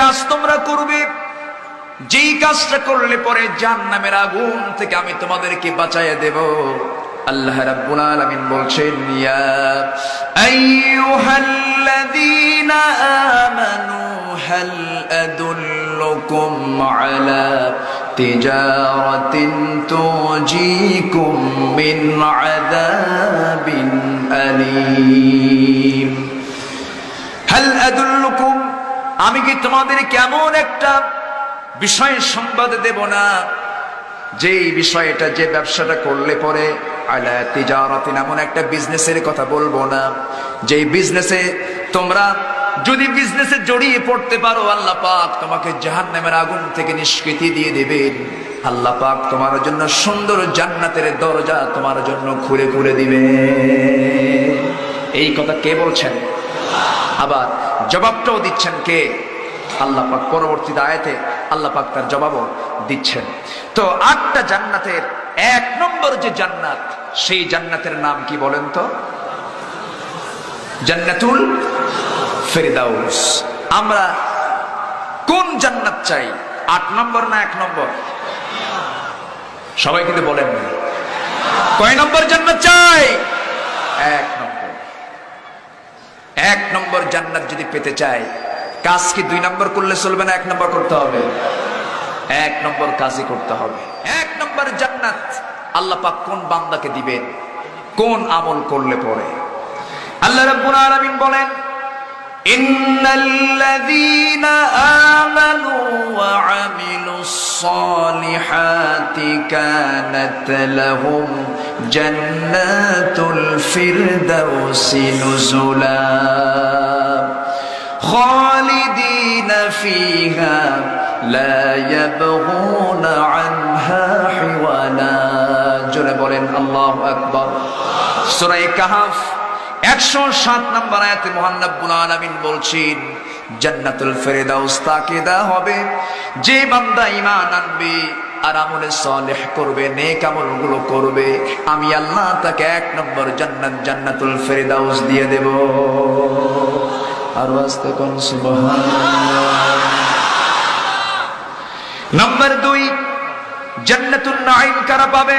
কাজ তোমরা করবে। যেই কাজটা করলে পরে জাহান্নামের আগুন থেকে আমি তোমাদেরকে বাঁচাইয়া দেব। আল্লাহ রাব্বুল আলামিন বলছেন, ইয়া আইয়ুহাল্লাযীনা আমানু, হাল আদুল্লুকুম আলা তিজারাতিন তুজিকুম মিন আযাবিন আলীম হাল আদুল্লুকুম আমি কি তোমাদের কেমন একটা বিষয়ের সংবাদ দেব না? যে বিষয়টা, যে ব্যবসাটা করলে পরে আলা এমন একটা বিজনেসের কথা বলব না। বিজনেসে তোমরা যদি বিজনেসে জড়িয়ে পড়তে পারো, আল্লাহ পাক তোমাকে জাহান্নামের আগুন থেকে নিষ্কৃতি দিয়ে দেবেন। আল্লাহ পাক তোমার জন্য সুন্দর জান্নাতের দরজা তোমার জন্য খুলে খুলে দিবে এই কথা কে বলছেন? আবার জবাবটাও দিচ্ছেন কে? আল্লাহ পাক পরবর্তীতে আয়াতে আল্লাহ পাক তার জবাবও দিচ্ছেন। তো আটটা জান্নাতের, এক নম্বর যে জান্নাত, সেই জান্নাতের নাম কি বলেন তো? জান্নাতুল ফেরদাউস। আমরা কোন জান্নাত চাই? আট নম্বর না এক নম্বর? সবাই কিন্তু বলেন। কয় নম্বর জান্নাত চাই? এক। এক নম্বর জান্নাত যদি পেতে চাই কাজ কি দুই নম্বর করলে চলবে না এক নম্বর করতে হবে? এক নম্বর কাজই করতে হবে। এক নম্বর জান্নাত আল্লাহ পাক কোন বান্দাকে দিবেন? কোন আমল করলে পরে? আল্লাহ রাব্বুল আলামিন বলেন إن الذين آمنوا وعملوا الصالحات كانت لهم جنات الفردوس نزلا خالدين فيها لا يبغون عنها حولا. جل الله أكبر. سورة كهف. একশো সাত নম্বর আয়াতে মোহান্নবুল আলামিন বলছেন, জান্নাতুল ফেরেদাউস তাকে দেওয়া হবে। যে বান্দা ঈমান আনবে আর আমলে সালেহ করবে, নেক আমলগুলো করবে, আমি আল্লাহ তাকে এক নম্বর জান্নাত, জান্নাতুল ফেরেদাউস দিয়ে দেব। আর আস্তে কোন নম্বর দুই জান্নাতুল নাঈম কারা পাবে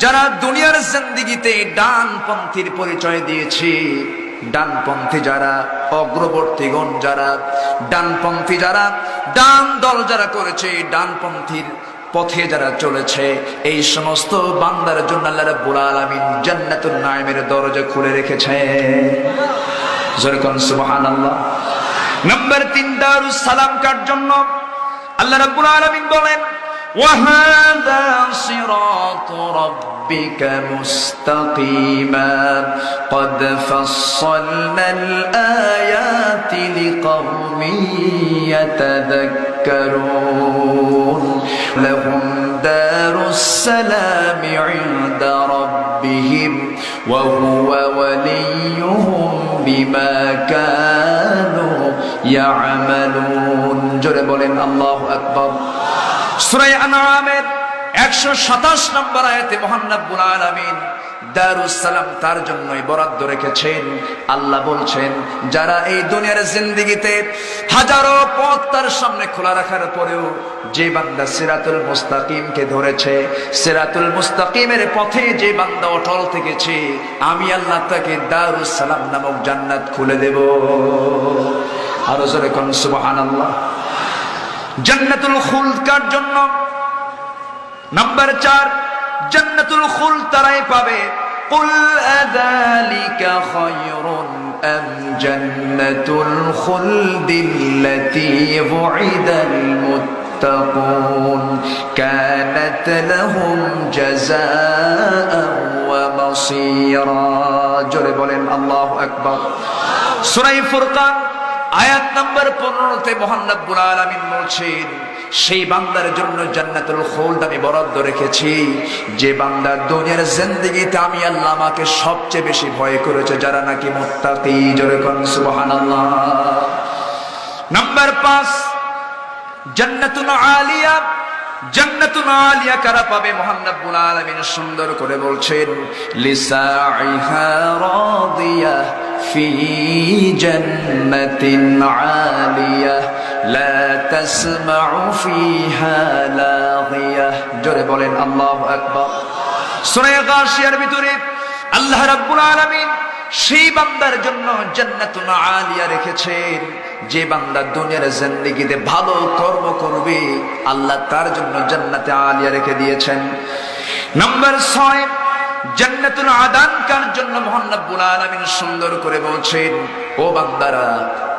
যারা দুনিয়ার জিন্দিগিতে ডানপন্থীর পরিচয় দিয়েছে, ডানপন্থী যারা, অগ্রবর্তীগণ যারা, ডানপন্থী যারা, ডান দল যারা করেছে, ডানপন্থীর পথে যারা চলেছে, এই সমস্ত বান্দার জন্য আল্লাহ রাব্বুল আলামিন জান্নাতুল নাঈমের দরজা খুলে রেখেছে। যেরকম সুবহানাল্লাহ। নম্বর 3 দারুস সালাম কার জন্য? আল্লাহ রাব্বুল আলামিন বলেন وهذا صراط ربك مستقيما. قد فصلنا الآيات لقوم يتذكرون. لهم دار السلام عند ربهم وهو وليهم بما كانوا يعملون. جرب الله أكبر একশো সাতাশ নম্বর আয়াতে মোহান্নবুল আলমিন দারুসালাম তার জন্যই বরাদ্দ রেখেছেন। আল্লাহ বলছেন, যারা এই দুনিয়ার জিন্দিগিতে হাজারো পথ তার সামনে খোলা রাখার পরেও যে বান্দা সিরাতুল মুস্তাকিমকে ধরেছে, সিরাতুল মুস্তাকিমের পথে যে বান্দা অটল থেকেছে, আমি আল্লাহ তাকে দারুসালাম নামক জান্নাত খুলে দেব। আরও জোরে কোন, সুবহানাল্লাহ। জান্নাতুল খুলদ কার জন্য নাম্বার চার জান্নাতুল খুল তারাই পাবে قل أذلك خير أم جنة الخلد التي وعد المتقون كانت لهم جزاء ومصيرا جرب الله أكبر سورة فرقان আয়াত নাম্বার পনেরোতে মহান রব্বুল আলামিন বলছেন, সেই বান্দার জন্য জান্নাতুল খোল্ড আমি বরাদ্দ রেখেছি। যে বান্দার দুনিয়ার জিন্দেগিতে আমি আল্লাহ আমাকে সবচেয়ে বেশি ভয় করেছে, যারা নাকি মুত্তাকি, জোরে সুবহানাল্লাহ। নাম্বার পাঁচ, জান্নাতুল আলিয়া জান্নাতুল আলিয়া কারা পাবে? মহান রব্বুল আলামিন সুন্দর করে বলছেন, লিসাইহা রাদিয়া। ফি জান্নাতিন আলিয়া লা তাসমাউ ফিহা লাগিয়া জোরে বলেন আল্লাহু আকবার সূরা গাশিয়ার ভিতরে আল্লাহ রাব্বুল আলামিন সেই বান্দার জন্য জান্নাতুল আলিয়া রেখেছেন। যে বান্দা দুনিয়ার জিন্দেগিতে ভালো কর্ম করবে, আল্লাহ তার জন্য জান্নাতে আলিয়া রেখে দিয়েছেন। নাম্বার ছয় জান্নাতুল আদান কার জন্য মোহান রব্বুল আলামিন সুন্দর করে বলছেন, ও বান্দারা,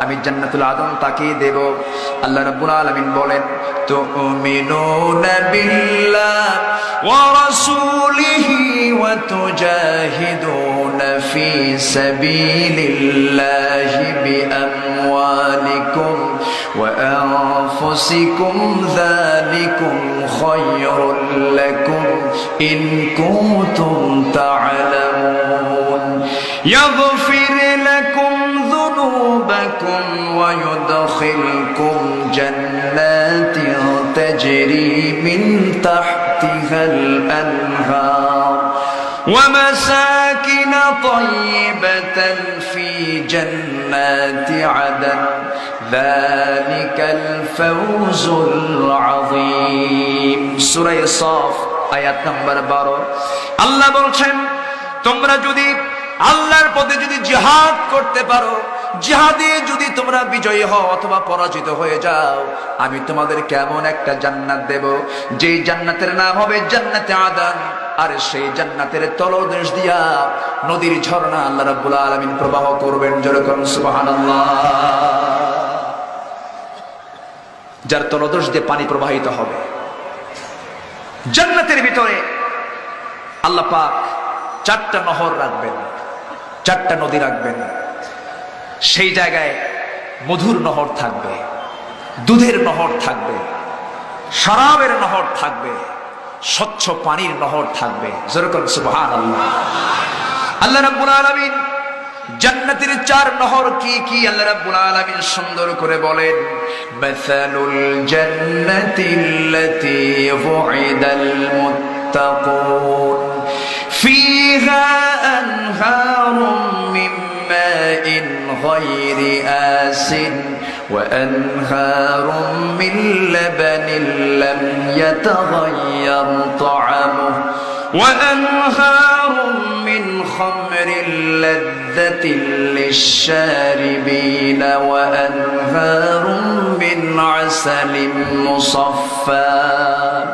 আমি জান্নাতুল আদম তাকে দেব। আল্লাহ রাব্বুল আলামিন বলেন তো তুমিনুনা বিল্লাহ ওয়া রাসূলিহি ওয়া তুজাহিদুনা ফি সাবিলিল্লাহি বিআমওয়ালিকুম ওয়া আনফুসিকুম, যালিকুম খায়রুল লাকুম إن كنتم تعلمون. يغفر لكم ذنوبكم ويدخلكم جنات تجري من تحتها الأنهار. ومساكن طيبة في جنات عدن. ذلك الفوز العظيم. سورة صاف আয়াত নাম্বার বারো। আল্লাহ বলছেন, তোমরা যদি আল্লাহর পথে যদি জিহাদ করতে পারো, জিহাদে যদি তোমরা বিজয়ী হও অথবা পরাজিত হয়ে যাও, আমি তোমাদের কেমন একটা জান্নাত দেব, যেই জান্নাতের নাম হবে জান্নাতে আদান, আর সেই জান্নাতের তলদেশ দিয়া নদীর ঝর্ণা আল্লাহ রাব্বুল আলামিন প্রবাহ করবেন যেরকম সুবহানাল্লাহ। যার তলদেশ দিয়ে পানি প্রবাহিত হবে। জান্নাতের ভিতরে। আল্লাহ পাক চারটা নহর রাখবেন, চারটা নদী রাখবেন। সেই জায়গায় মধুর নহর থাকবে, দুধের নহর থাকবে, শরাবের নহর থাকবে, স্বচ্ছ পানির নহর থাকবে। যেরকম সুবহান আল্লাহ আল্লাহ রাব্বুল আলামিন জান্নাতের চার নহর কি কি আল্লাহ রাব্বুল আলামিন সুন্দর করে বলেন মাসালুল জান্নাতিল্লাতী ওয়িদাল মুত্তাকুন ফিহা আনহারুম মিন মাইন গায়রি আসিন وأنهار من لبن لم يتغير طعمه وأنهار من خمر لذة للشاربين وأنهار من عسل مصفى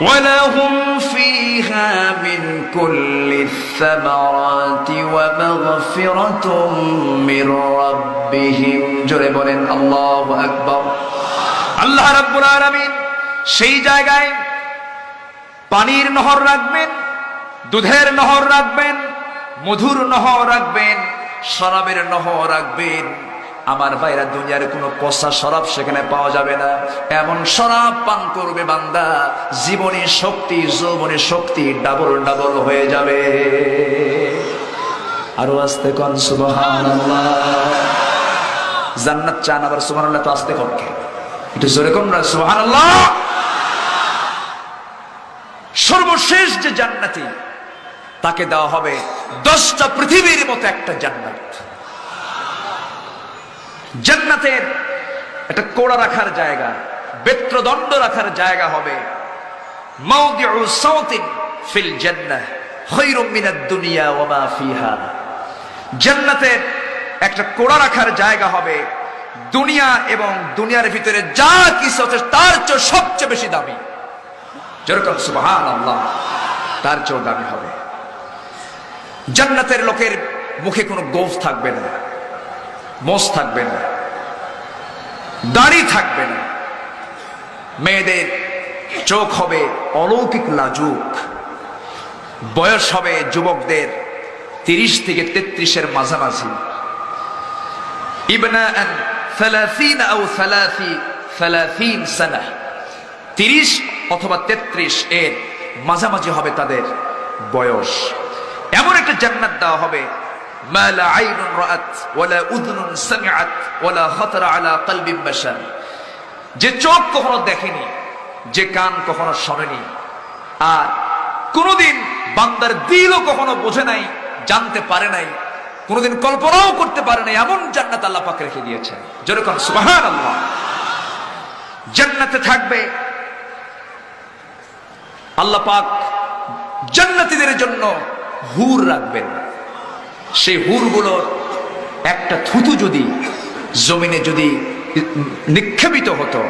ولهم فيها من كل الثمرات ومغفرة من ربهم جربوا الله أكبر الله رب العالمين সেই জায়গায় পানির নহর রাখবেন দুধের নহর রাখবেন, মধুর নহর রাখবেন, শরাবের নহর রাখবেন। আমার ভাইরা, দুনিয়ার কোনো পচা শরাব সেখানে পাওয়া যাবে না। এমন শরাব পান করবে বান্দা, জীবনী শক্তি, যৌবনী শক্তি ডাবল ডাবল হয়ে যাবে। আরও আস্তে কন সুবহান জান্নাত চান আবার সুবহান তো আস্তে কনকে একটু জোরে কন না সুবহান সর্বশেষ যে জান্নাতি তাকে দেওয়া হবে দশটা পৃথিবীর মতো একটা জান্নাত। জান্নাতের একটা কোড়া রাখার জায়গা, বেত্রদণ্ড রাখার জায়গা হবে। ফিল ফিহা। জান্নাতের একটা কোড়া রাখার জায়গা হবে। দুনিয়া এবং দুনিয়ার ভিতরে যা কিছু আছে তার চেয়ে সবচেয়ে বেশি দামি। যেরকম তার চেয়েও দামি হবে। জান্নাতের লোকের মুখে কোনো গোফ থাকবে না, মোষ থাকবে না, দাড়ি থাকবে না। মেয়েদের চোখ হবে অলৌকিক লাজুক, বয়স হবে যুবকদের তিরিশ থেকে তেত্রিশের মাঝামাঝি। ইবনাআন 30 আও 30 30 সানা 30 অথবা 33 এর মাঝামাঝি হবে তাদের বয়স। একটা জান্নাত দেওয়া হবে। যে চোখ কখনো দেখেনি, যে কান কখনো শোনেনি, আর কোনোদিন বান্দার দিলও কখনো বোঝে নাই, জানতে পারে নাই, কোনোদিন কল্পনাও করতে পারে নাই, এমন জান্নাত আল্লাহ পাক রেখে দিয়েছেন। যেরকম সুবাহান আল্লাহ জান্নাতে থাকবে। আল্লাহ পাক জান্নাতীদের জন্য হুর রাখবেন। সেই হুরগুলোর একটা থুতু যদি জমিনে যদি নিক্ষেপিত হতো,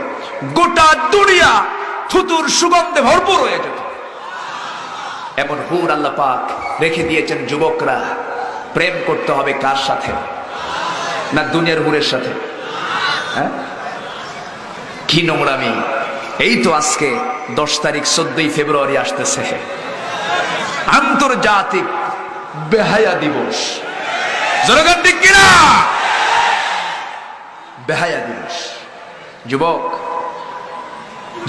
গোটা দুনিয়া থুতুর সুগন্ধে ভরপুর হয়ে যেত। এমন হুর আল্লাহ পাক রেখে দিয়েছেন যুবকরা, প্রেম করতে হবে কার সাথে? না দুনিয়ার হুরের সাথে? হ্যাঁ? কি নোংরামি। এই তো আজকে দশ তারিখ চোদ্দই ফেব্রুয়ারি আসতেছে। আন্তর্জাতিক বেহায়া দিবস। বেহায়া দিবস। যুবক,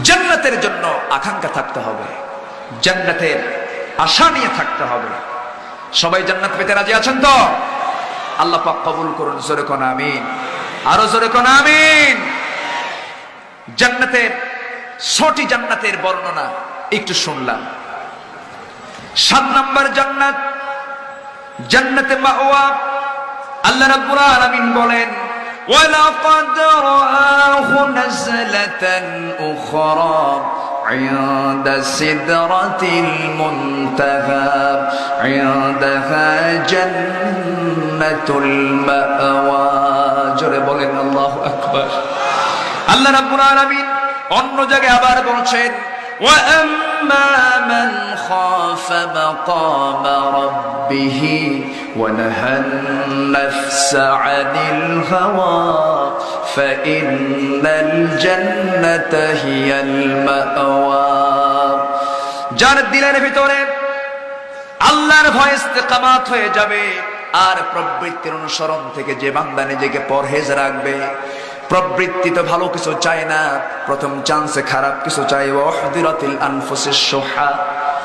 জান্নাতের জন্য আকাঙ্ক্ষা থাকতে হবে। জান্নাতের আশা নিয়ে থাকতে হবে। সবাই জান্নাত পেতে রাজি আছেন তো? আল্লাহ পাক কবুল করুন, জোরে কোন আমিন। আরও জোরে কোন আমিন। জান্নাতের, ছটি জান্নাতের বর্ণনা একটু শুনলাম। সাত নাম্বার জান্নাত জান্নাতে মাওয়া আল্লাহ রাব্বুল আলামিন বলেন ولقد رآه نزلة أخرى عند سدرة المنتهى عندها جنة المأوى জোরে বলেন আল্লাহু আকবার আল্লাহ রাব্বুল আলামিন অন্য জায়গায় আবার বলছেন وأما من خاف مقام ربه ونهى النفس عن الهوى فإن الجنة هي المأوى যার দিলের ভিতরে আল্লাহর ভয় ইস্তেকামাত হয়ে যাবে আর প্রবৃত্তির অনুসরণ থেকে যে বান্দা নিজেকে পরহেজ রাখবে প্রবৃত্তি তো ভালো কিছু চায় না। প্রথম চান্সে খারাপ কিছু চাই ওহদিরাতিল আনফুসিস সোহা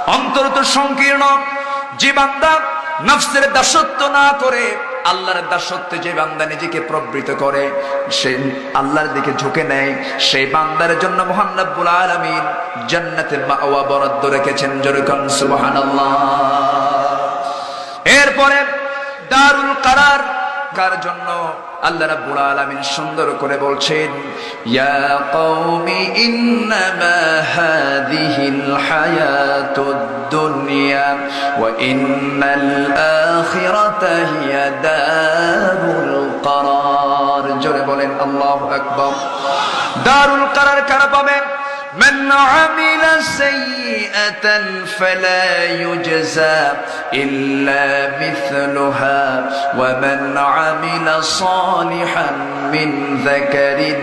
অন্তর তো সংকীর্ণ। যে বান্দা নফসের দাসত্ব না করে, আল্লাহর দাসত্বে যে বান্দা নিজেকে প্রবৃত করে, সে আল্লাহর দিকে ঝুঁকে নেয়। সেই বান্দার জন্য মহান রব্বুল আলামিন জান্নাতে বরাদ্দ রেখেছেন। যেরকম সুবহানাল্লাহ। এরপরে দারুল কারার কার জন্য আল্লাহ রাব্বুল আলামিন সুন্দর করে বলছেন, ইয়া কওমি ইন্নামা হাযিহিল হায়াতুদ দুনিয়া ওয়া ইন্নাল আখিরাতা হিয়া দারুল কারার। জোরে বলেন আল্লাহু আকবার। দারুল কারার কারা পাবে من عمل سيئة فلا يجزى إلا مثلها. ومن عمل صالحا من ذكر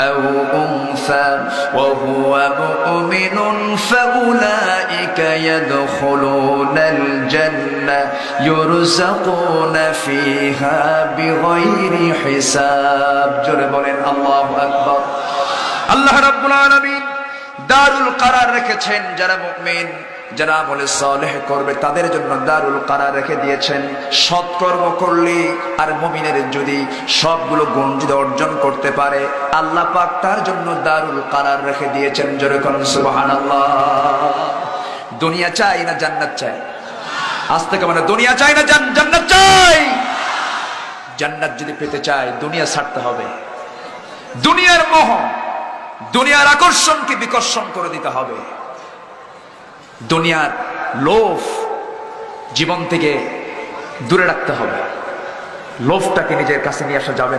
أو أنثى وهو مؤمن فأولئك يدخلون الجنة يرزقون فيها بغير حساب. جرب الله أكبر. الله رب العالمين. দারুল কারার রেখেছেন যারা মুমিন, যারা বলে সালেহ করবে, তাদের জন্য দারুল কারার রেখে দিয়েছেন। সৎকর্ম করলে আর মুমিনের যদি সবগুলো গুণ যদি অর্জন করতে পারে, আল্লাহ পাক তার জন্য দারুল কারার রেখে দিয়েছেন। যেরকম সুবহানাল্লাহ। দুনিয়া চাই না জান্নাত চাই? আজ থেকে মানে দুনিয়া চাই না জান্নাত চাই? জান্নাত যদি পেতে চাই দুনিয়া ছাড়তে হবে। দুনিয়ার মোহ দুনিয়ার আকর্ষণকে বিকর্ষণ করে দিতে হবে। দুনিয়ার লোভ জীবন থেকে দূরে রাখতে হবে। লোভটাকে নিজের কাছে নিয়ে আসা যাবে না।